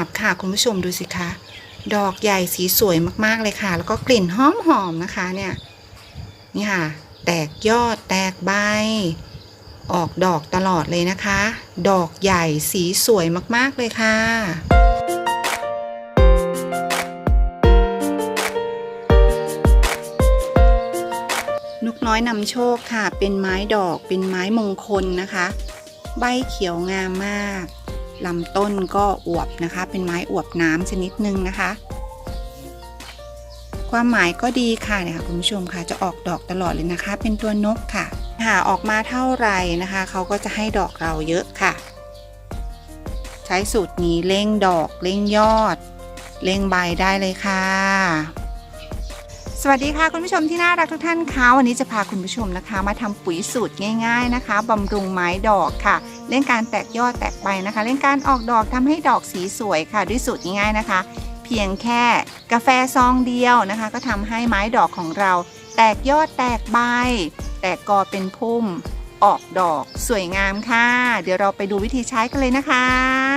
าบค่ะคุณผู้ชมดูสิคะดอกใหญ่สีสวยมากๆเลยค่ะ แล้วก็กลิ่นหอมๆนะคะเนี่ยนี่ค่ะ แตกยอดแตกใบ ออกดอกตลอดเลยนะคะ ดอกใหญ่สีสวยมากๆเลยค่ะนกน้อยนำโชคค่ะ เป็นไม้ดอกเป็นไม้มงคลนะคะ ใบเขียวงามมาก ลำต้นก็อวบนะคะ เป็นไม้อวบน้ำชนิดหนึ่งนะคะ ความหมายก็ดีค่ะเนี่ยค่ะคุณผู้ชมค่ะจะออกดอกตลอดเลยนะคะ เป็นตัวนกค่ะ หาออกมาเท่าไหร่นะคะเขาก็จะให้ดอกเราเยอะค่ะ ใช้สูตรนี้เร่งดอกเร่งยอดเร่งใบได้เลยค่ะ สวัสดีค่ะคุณผู้ชมที่น่ารักทุกท่านคะวันนี้จะพาคุณผู้ชมนะคะ มาทำปุ๋ยสูตรง่ายๆนะคะบำรุงไม้ดอกค่ะเรื่องการแตกยอดแตกใบนะคะเรื่องการออกดอกทำให้ดอกสีสวยค่ะ ด้วยสูตรง่ายๆนะคะ เพียงแค่กาแฟซองเดียวนะคะ ก็ทำให้ไม้ดอกของเรา แตกยอดแตกใบ แตกกอเป็นพุ่ม ออกดอกสวยงามค่ะ เดี๋ยวเราไปดูวิธีใช้กันเลยนะคะ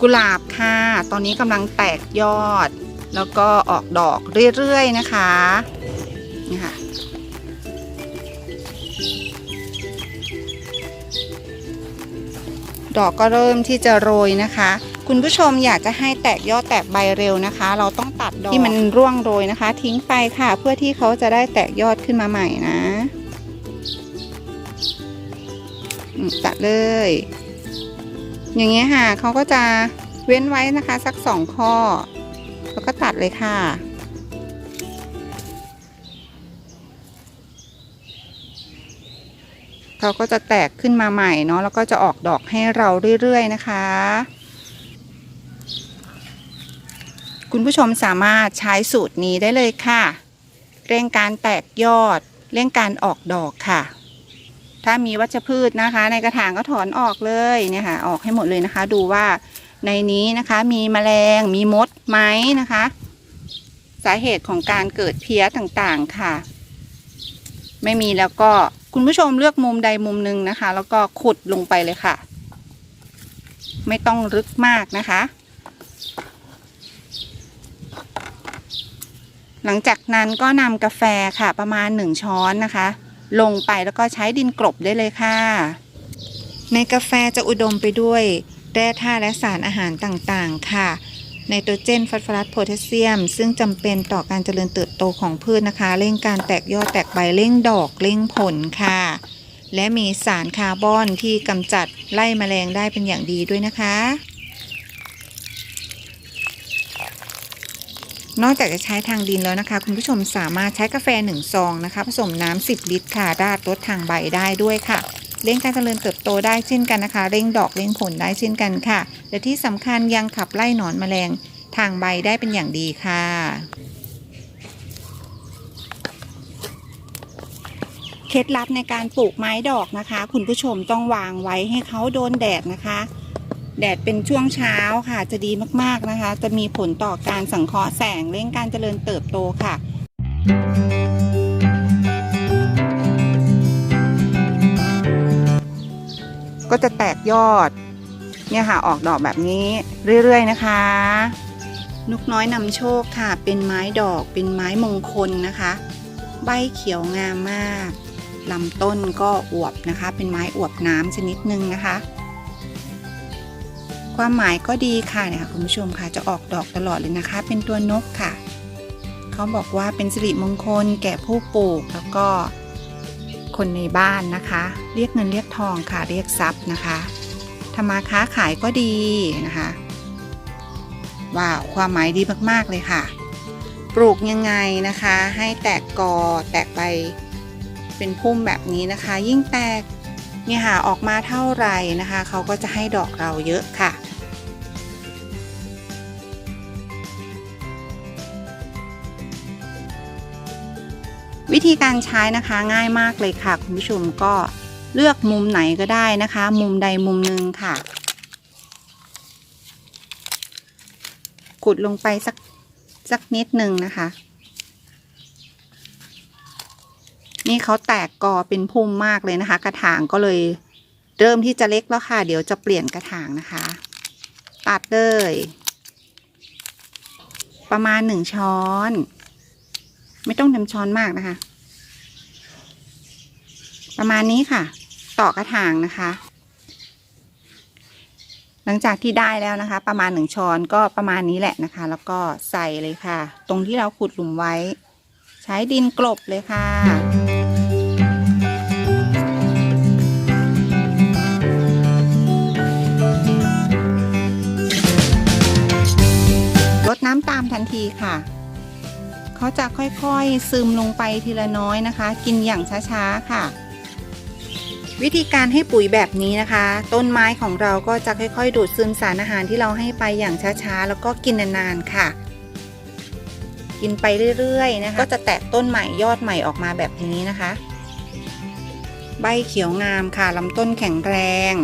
กุหลาบค่ะ ตอนนี้กำลังแตกยอด แล้วก็ออกดอกเรื่อยๆนะคะนี่ค่ะดอกก็เริ่มที่จะโรยนะคะ คุณผู้ชมอยากจะให้แตกยอดแตกใบเร็วนะคะ เราต้องตัดดอกที่มันร่วงโรยนะคะ ทิ้งไปค่ะ เพื่อที่เขาจะได้แตกยอดขึ้นมาใหม่นะตัดเลย อย่างเงี้ยค่ะเขาก็จะเว้นไว้นะคะสักสองข้อ แล้วก็ตัดเลยค่ะ เขาก็จะแตกขึ้นมาใหม่เนาะแล้วก็จะออกดอกให้เราเรื่อยๆนะคะ คุณผู้ชมสามารถใช้สูตรนี้ได้เลยค่ะ เร่งการแตกยอด เร่งการออกดอกค่ะ ถ้ามีวัชพืชนะคะ ในกระถางก็ถอนออกเลยเนี่ยค่ะ ออกให้หมดเลยนะคะ ดูว่าในนี้นะคะมีแมลงมีมดไหมนะคะ สาเหตุของการเกิดเพี้ยต่างๆค่ะ ไม่มีแล้วก็คุณผู้ชมเลือกมุมใดมุมหนึ่งนะคะ แล้วก็ขุดลงไปเลยค่ะ ไม่ต้องลึกมากนะคะ หลังจากนั้นก็นำกาแฟค่ะประมาณ1ช้อนนะคะ ลงไปแล้วก็ใช้ดินกลบได้เลยค่ะ ในกาแฟจะอุดมไปด้วยแร่ธาตุและสารอาหารต่างๆ ค่ะไนโตรเจนฟอสฟอรัสโพแทสเซียม ซึ่งจำเป็นต่อการเจริญเติบโตของพืชนะคะ เร่งการแตกยอดแตกใบเร่งดอกเร่งผลค่ะ และมีสารคาร์บอนที่กำจัดไล่แมลงได้เป็นอย่างดีด้วยนะคะ นอกจากจะใช้ทางดินแล้วนะคะ คุณผู้ชมสามารถใช้กาแฟ1ซองนะคะ ผสมน้ำ10 ลิตรค่ะราดรดทางใบได้ด้วยค่ะเร่งการเจริญเติบโตได้เช่นกันนะคะ เร่งดอกเร่งผลได้เช่นกันค่ะ และที่สำคัญยังขับไล่หนอนแมลงทางใบได้เป็นอย่างดีค่ะเคล็ดลับในการปลูกไม้ดอกนะคะ คุณผู้ชมต้องวางไว้ให้เขาโดนแดดนะคะ แดดเป็นช่วงเช้าค่ะจะดีมากๆนะคะ จะมีผลต่อการสังเคราะห์แสงเร่งการเจริญเติบโตค่ะ ก็จะแตกยอด เนี่ยค่ะออกดอกแบบนี้เรื่อยๆนะคะนกน้อยนำโชคค่ะ เป็นไม้ดอกเป็นไม้มงคลนะคะ ใบเขียวงามมากลำต้นก็อวบนะคะ เป็นไม้อวบน้ำชนิดหนึ่งนะคะ ความหมายก็ดีค่ะเนี่ยค่ะคุณผู้ชมค่ะจะออกดอกตลอดเลยนะคะ เป็นตัวนกค่ะ เขาบอกว่าเป็นสิริมงคลแก่ผู้ปลูกแล้วก็คนในบ้านนะคะ เรียกเงินเรียกทองค่ะเรียกทรัพย์นะคะทำมาค้าขายก็ดีนะคะว้าวความหมายดีมากๆเลยค่ะ ปลูกยังไงนะคะ ให้แตกกอแตกใบเป็นพุ่มแบบนี้นะคะ ยิ่งแตกเนี่ยค่ะออกมาเท่าไหร่นะคะ เขาก็จะให้ดอกเราเยอะค่ะ วิธีการใช้นะคะง่ายมากเลยค่ะ คุณผู้ชมก็เลือกมุมไหนก็ได้นะคะ มุมใดมุมหนึ่งค่ะ ขุดลงไปสักสักนิดหนึ่งนะคะ นี่เขาแตกกอเป็นพุ่มมากเลยนะคะ กระถางก็เลยเริ่มที่จะเล็กแล้วค่ะ เดี๋ยวจะเปลี่ยนกระถางนะคะ ตัดเลย ประมาณหนึ่งช้อน ไม่ต้องเต็มช้อนมากนะคะ ประมาณนี้ค่ะ ต่อกระถางนะคะ หลังจากที่ได้แล้วนะคะ ประมาณหนึ่งช้อนก็ประมาณนี้แหละนะคะ แล้วก็ใส่เลยค่ะ ตรงที่เราขุดหลุมไว้ ใช้ดินกลบเลยค่ะรดน้ำตามทันทีค่ะ เขาจะค่อยๆซึมลงไปทีละน้อยนะคะ กินอย่างช้าๆค่ะ วิธีการให้ปุ๋ยแบบนี้นะคะ ต้นไม้ของเราก็จะค่อยๆ ดูดซึมสารอาหารที่เราให้ไปอย่างช้าๆ แล้วก็กินนานๆค่ะ กินไปเรื่อยๆนะคะ ก็จะแตกต้นใหม่ยอดใหม่ออกมาแบบนี้นะคะ ใบเขียวงามค่ะลำต้นแข็งแรง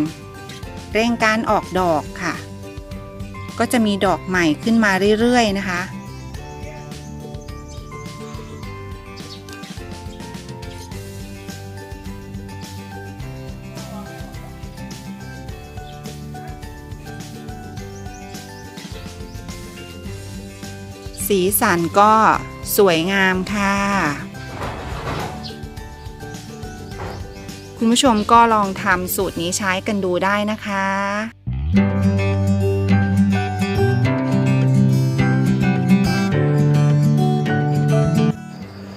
เร่งการออกดอกค่ะ ก็จะมีดอกใหม่ขึ้นมาเรื่อยๆนะคะ สีสันก็สวยงามค่ะ คุณผู้ชมก็ลองทำสูตรนี้ใช้กันดูได้นะคะ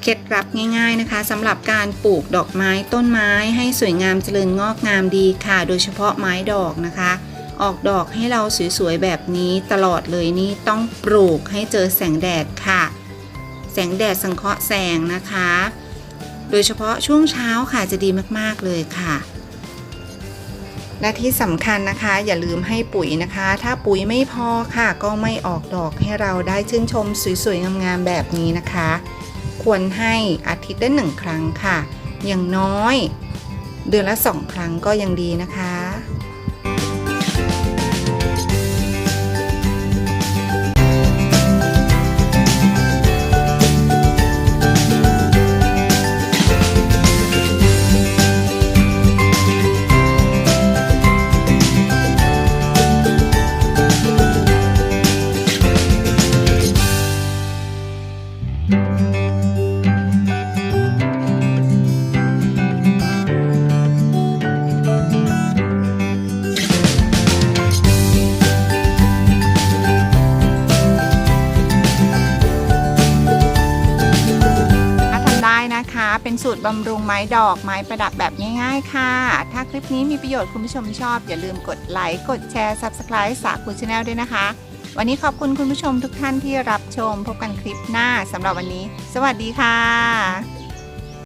เคล็ดลับง่าย ๆนะคะสำหรับการปลูกดอกไม้ต้นไม้ให้สวยงามเจริญงอกงามดีค่ะ โดยเฉพาะไม้ดอกนะคะ ออกดอกให้เราสวยๆแบบนี้ตลอดเลยนี่ต้องปลูกให้เจอแสงแดดค่ะ แสงแดดสังเคราะห์แสงนะคะ โดยเฉพาะช่วงเช้าค่ะจะดีมากๆเลยค่ะ และที่สำคัญนะคะ อย่าลืมให้ปุ๋ยนะคะ ถ้าปุ๋ยไม่พอค่ะก็ไม่ออกดอกให้เราได้ชื่นชมสวยๆงามๆแบบนี้นะคะ ควรให้อาทิตย์ละหนึ่งครั้งค่ะ อย่างน้อย เดือนละสองครั้งก็ยังดีนะคะ เป็นสูตรบำรุงไม้ดอกไม้ประดับแบบง่ายๆ ค่ะ ถ้าคลิปนี้มีประโยชน์คุณผู้ชมชอบ อย่าลืมกดไลค์ กดแชร์ Subscribe สาคูชาแนลด้วยนะคะ วันนี้ขอบคุณคุณผู้ชมทุกท่านที่รับชม พบกันคลิปหน้าสำหรับวันนี้ สวัสดีค่ะ